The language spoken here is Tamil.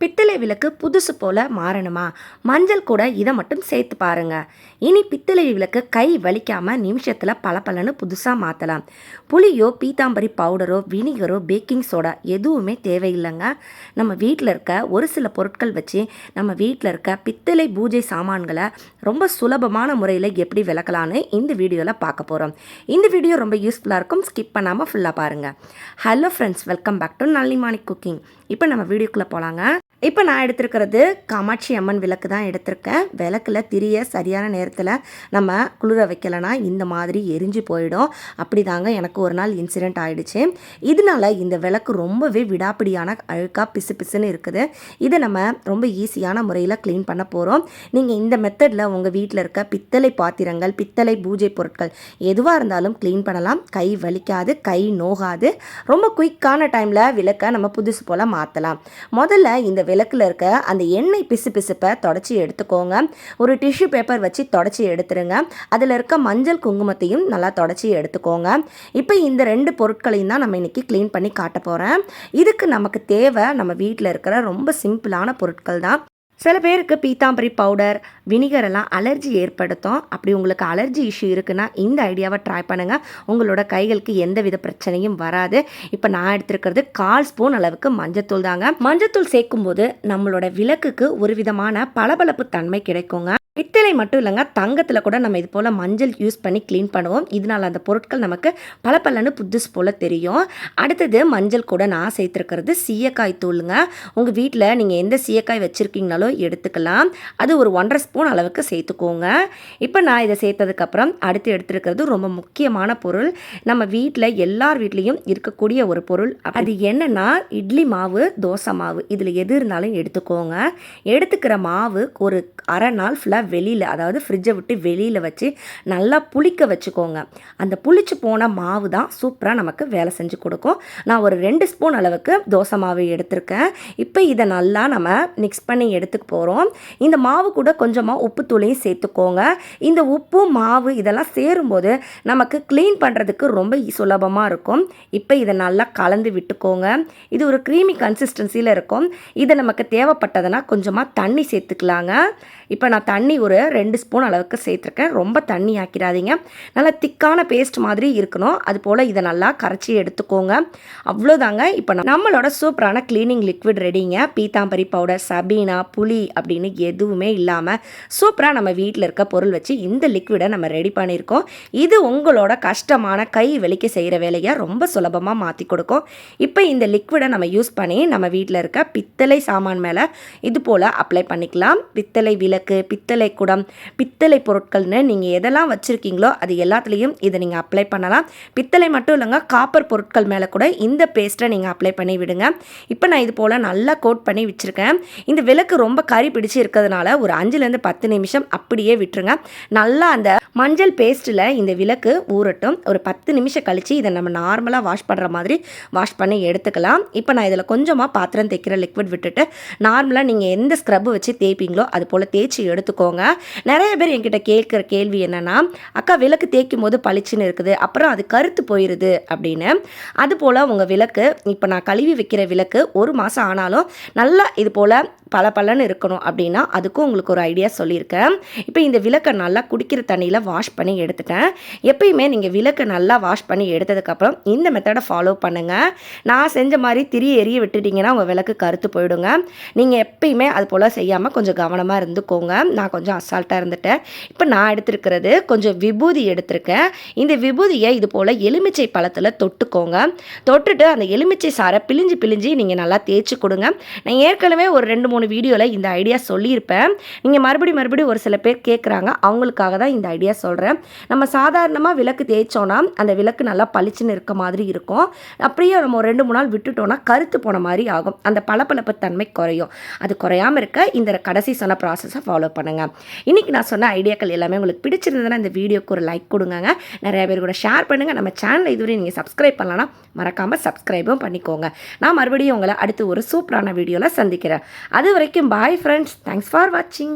பித்தளை விளக்கு புதுசு போல் மாறணுமா? மஞ்சள் கூட இதை மட்டும் சேர்த்து பாருங்க. இனி பித்தளை விளக்கு கை வலிக்காமல் நிமிஷத்தில் பளபளன்னு புதுசாக மாற்றலாம் புளியோ பீத்தாம்பரி பவுடரோ வினிகரோ பேக்கிங் சோடா எதுவுமே தேவையில்லைங்க. நம்ம வீட்டில் இருக்க ஒரு சில பொருட்கள் வச்சு நம்ம வீட்டில் இருக்க பித்தளை பூஜை சாமான்களை ரொம்ப சுலபமான முறையில் எப்படி விளக்கலான்னு இந்த வீடியோவில் பார்க்க போகிறோம் இந்த வீடியோ ரொம்ப யூஸ்ஃபுல்லாக இருக்கும். ஸ்கிப் பண்ணாமல் ஃபுல்லாக பாருங்கள் hello friends welcome back to Nallimani cooking இப்போ நம்ம வீடியோக்குள்ளே போகலாங்க. இப்போ நான் எடுத்திருக்கிறது காமாட்சி அம்மன் விளக்கு தான் எடுத்திருக்கேன். விளக்கில் திரிய சரியான நேரத்தில் நம்ம குளிர வைக்கலைன்னா இந்த மாதிரி எரிஞ்சு போயிடும். அப்படி தாங்க எனக்கு ஒரு நாள் இன்சிடெண்ட் ஆகிடுச்சு இதனால இந்த விளக்கு ரொம்பவே விடாப்பிடியான அழுக்காக பிசு பிசுன்னு இருக்குது. இதை நம்ம ரொம்ப ஈஸியான முறையில் க்ளீன் பண்ண போகிறோம் நீங்கள் இந்த மெத்தடில் உங்கள் வீட்டில் இருக்க பித்தளை பாத்திரங்கள் பித்தளை பூஜை பொருட்கள் எதுவாக இருந்தாலும் க்ளீன் பண்ணலாம். கை வலிக்காது கை நோகாது. ரொம்ப குயிக்கான டைமில் விளக்கை நம்ம புதுசு போல் மாற்றலாம் முதல்ல இந்த விளக்கில் இருக்க அந்த எண்ணெய் பிசு பிசுப்பை தொடச்சி எடுத்துக்கோங்க. ஒரு டிஷ்யூ பேப்பர் வச்சு தொடச்சி எடுத்துருங்க. அதில் இருக்க மஞ்சள் குங்குமத்தையும் நல்லா தொடச்சி எடுத்துக்கோங்க. இப்போ இந்த ரெண்டு பொருட்களையும் தான் நம்ம இன்றைக்கி க்ளீன் பண்ணி காட்ட போகிறேன் இதுக்கு நமக்கு தேவை நம்ம வீட்டில் இருக்கிற ரொம்ப சிம்பிளான பொருட்கள் தான். சில பேருக்கு பீத்தாம்பரி பவுடர் வினிகர் எல்லாம் அலர்ஜி ஏற்படுத்தும். அப்படி உங்களுக்கு அலர்ஜி இஷ்யூ இருக்குன்னா இந்த ஐடியாவை ட்ரை பண்ணுங்கள் உங்களோட கைகளுக்கு எந்த வித பிரச்சனையும் வராது. இப்போ நான் எடுத்திருக்கிறது கால் ஸ்பூன் அளவுக்கு மஞ்சத்தூள் தாங்க. மஞ்சத்தூள் சேர்க்கும்போது நம்மளோட விளக்குக்கு ஒரு விதமான பளபளப்பு தன்மை கிடைக்குங்க. பித்தளை மட்டும் இல்லைங்க தங்கத்தில் கூட நம்ம இது போல் மஞ்சள் யூஸ் பண்ணி க்ளீன் பண்ணுவோம். இதனால் அந்த பொருட்கள் நமக்கு பளபளன்னு புதுசு போல் தெரியும். அடுத்தது மஞ்சள் கூட நான் சேர்த்துருக்கிறது சீயக்காய் தூளுங்க. உங்கள் வீட்டில் நீங்கள் எந்த சீயக்காய் வச்சுருக்கீங்களோ எடுத்துக்கலாம். அது ஒரு ஒன்றரை ஸ்பூன் அளவுக்கு சேர்த்துக்கோங்க. இப்போ நான் இதை சேர்த்ததுக்கப்புறம் அடுத்து எடுத்துருக்கிறது ரொம்ப முக்கியமான பொருள். நம்ம வீட்டில் எல்லார் வீட்லேயும் இருக்கக்கூடிய ஒரு பொருள். அது என்னென்னா இட்லி மாவு தோசை மாவு. இதில் எது இருந்தாலும் எடுத்துக்கோங்க. எடுத்துக்கிற மாவு ஒரு அரை நாள் ஃபுல்லாக வெளியில் அதாவது ஃப்ரிட்ஜை விட்டு வெளியில் வச்சு நல்லா புளிக்க வச்சுக்கோங்க. அந்த புளிச்சு போன மாவு தான் சூப்பராக நமக்கு வேலை செஞ்சு கொடுக்கும். நான் ஒரு ரெண்டு ஸ்பூன் அளவுக்கு தோசை மாவு எடுத்திருக்கேன். இப்போ இதை நல்லா நம்ம மிக்ஸ் பண்ணி எடுத்துக்க போகிறோம் இந்த மாவு கூட கொஞ்சமாக உப்பு தூளையும் சேர்த்துக்கோங்க. இந்த உப்பு மாவு இதெல்லாம் சேரும்போது நமக்கு க்ளீன் பண்ணுறதுக்கு ரொம்ப சுலபமாக இருக்கும். இப்போ இதை நல்லா கலந்து விட்டுக்கோங்க. இது ஒரு க்ரீமி கன்சிஸ்டன்சியில் இருக்கும். இது நமக்கு தேவைப்பட்டதுன்னா கொஞ்சமாக தண்ணி சேர்த்துக்கலாங்க. இப்போ நான் தண்ணி தண்ணி ஒரு ரெண்டு ஸ்பூன் அளவுக்கு சேர்த்துருக்கேன். ரொம்ப தண்ணி ஆக்கிடாதீங்க. நல்லா திக்கான பேஸ்ட் மாதிரி இருக்கணும். அது போல் இதை நல்லா கரைச்சி எடுத்துக்கோங்க. அவ்வளோதாங்க. இப்போ நம்மளோட சூப்பரான க்ளீனிங் லிக்விட் ரெடிங்க பீத்தாம்பரி பவுடர் சபீனா புளி அப்படின்னு எதுவுமே இல்லாமல் சூப்பராக நம்ம வீட்டில் இருக்க பொருள் வச்சு இந்த லிக்விடை நம்ம ரெடி பண்ணியிருக்கோம். இது உங்களோட கஷ்டமான கை வெளிக்க செய்கிற வேலையை ரொம்ப சுலபமாக மாற்றி கொடுக்கும். இப்போ இந்த லிக்விடை நம்ம யூஸ் பண்ணி நம்ம வீட்டில் இருக்க பித்தளை சாமான் மேலே இது போல் அப்ளை பண்ணிக்கலாம். பித்தளை விளக்கு பித்தளை பித்தளை குடம் பித்தளை பொருட்கள்னு நீங்கள் எதெல்லாம் வச்சுருக்கீங்களோ அது எல்லாத்துலேயும் இதை நீங்கள் அப்ளை பண்ணலாம். பித்தளை மட்டும் இல்லைங்க காப்பர் பொருட்கள் மேலே கூட இந்த பேஸ்ட்டை நீங்கள் அப்ளை பண்ணி விடுங்க. இப்போ நான் இது போல் நல்லா கோட் பண்ணி வச்சுருக்கேன். இந்த விளக்கு ரொம்ப கறி பிடிச்சி இருக்கிறதுனால ஒரு அஞ்சுலேருந்து பத்து நிமிஷம் அப்படியே விட்டுருங்க. நல்லா அந்த மஞ்சள் பேஸ்ட்டில் இந்த விளக்கு ஊறட்டும். ஒரு பத்து நிமிஷம் கழித்து இதை நம்ம நார்மலாக வாஷ் பண்ணுற மாதிரி வாஷ் பண்ணி எடுத்துக்கலாம். இப்போ நான் இதில் கொஞ்சமாக பாத்திரம் தைக்கிற லிக்விட் விட்டுட்டு நார்மலாக நீங்கள் எந்த ஸ்க்ரப் வச்சு தேய்ப்பீங்களோ அது போல் தேய்ச்சி எடுத்துக்கோங்க. நிறைய பேர் என்கிட்ட கேட்குற கேள்வி என்னென்னா அக்கா விளக்கு தேய்க்கும் போது பளிச்சுன்னு இருக்குது. அப்புறம் அது கருத்து போயிடுது அப்படின்னு. அது போல் உங்கள் விளக்கு இப்போ நான் கழுவி வைக்கிற விளக்கு ஒரு மாதம் ஆனாலும் நல்லா இது போல் பல பலன்னு இருக்கணும் அப்படின்னா அதுக்கும் உங்களுக்கு ஒரு ஐடியா சொல்லியிருக்கேன். இப்போ இந்த விளக்கை நல்லா குடிக்கிற தண்ணியில் வாஷ் பண்ணி எடுத்துட்டேன். எப்பயுமே நீங்கள் விளக்கை நல்லா வாஷ் பண்ணி எடுத்ததுக்கப்புறம் இந்த மெத்தடை ஃபாலோ பண்ணுங்கள் நான் செஞ்ச மாதிரி திரி எரிய விட்டுட்டிங்கன்னா உங்கள் விளக்கு கருத்து போயிடுங்க. நீங்கள் எப்பயுமே அது போல் செய்யாமல் கொஞ்சம் கவனமாக இருந்துக்கோங்க. நான் கொஞ்சம் அசால்ட்டாக இருந்துட்டேன். இப்போ நான் எடுத்திருக்கிறது கொஞ்சம் விபூதி எடுத்திருக்கேன். இந்த விபூதியை இது போல் எலுமிச்சை பழத்தில் தொட்டுக்கோங்க. தொட்டுட்டு அந்த எலுமிச்சை சாரை பிழிஞ்சு பிழிஞ்சு நீங்கள் நல்லா தேய்ச்சி கொடுங்க. நான் ஏற்கனவே ஒரு ரெண்டு மூணு வீடியோவில் இந்த ஐடியா சொல்லியிருப்பேன். நீங்கள் மறுபடி மறுபடியும் ஒரு சில பேர் கேட்குறாங்க அவங்களுக்காக தான் இந்த ஐடியா சொல்கிறேன் நம்ம சாதாரணமாக விளக்கு தேய்ச்சோன்னா அந்த விளக்கு நல்லா பளிச்சுன்னு இருக்க மாதிரி இருக்கும். அப்படியே நம்ம ஒரு ரெண்டு மூணு நாள் விட்டுட்டோன்னா கருத்து போன மாதிரி ஆகும். அந்த பளபளப்பு தன்மை குறையும். அது குறையாமல் இருக்க இந்த கடைசி சொன்ன ப்ராசஸை ஃபாலோ பண்ணுங்கள் இன்றைக்கி நான் சொன்ன ஐடியாக்கள் எல்லாமே உங்களுக்கு பிடிச்சிருந்ததுன்னா இந்த வீடியோக்கு ஒரு லைக் கொடுங்க நிறைய பேர் கூட ஷேர் பண்ணுங்கள் நம்ம சேனலை இதுவரை நீங்கள் சப்ஸ்கிரைப் பண்ணலன்னா மறக்காமல் சப்ஸ்கிரைபும் பண்ணிக்கோங்க. நான் மறுபடியும் உங்களை அடுத்து ஒரு சூப்பரான வீடியோவில் சந்திக்கிறேன். அது அது வரைக்கும் பாய் ஃப்ரெண்ட்ஸ் தேங்க்ஸ் ஃபார் வாட்சிங்